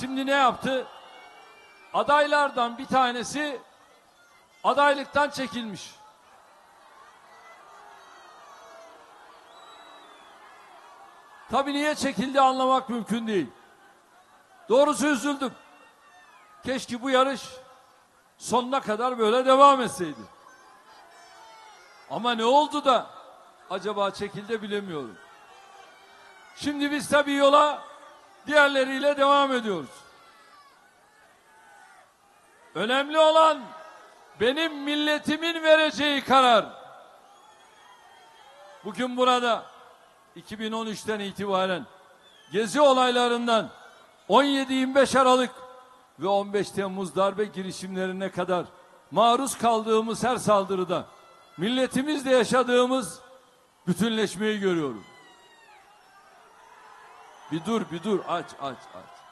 Şimdi ne yaptı? Adaylardan bir tanesi adaylıktan çekilmiş. Tabii niye çekildi anlamak mümkün değil. Doğrusu üzüldüm. Keşke bu yarış sonuna kadar böyle devam etseydi. Ama ne oldu da acaba çekildi bilemiyorum. Şimdi biz tabii yola diğerleriyle devam ediyoruz. Önemli olan benim milletimin vereceği karar. Bugün burada 2013'ten itibaren gezi olaylarından 17-25 Aralık ve 15 Temmuz darbe girişimlerine kadar maruz kaldığımız her saldırıda milletimizle yaşadığımız bütünleşmeyi görüyorum. Bir dur bir dur aç aç aç.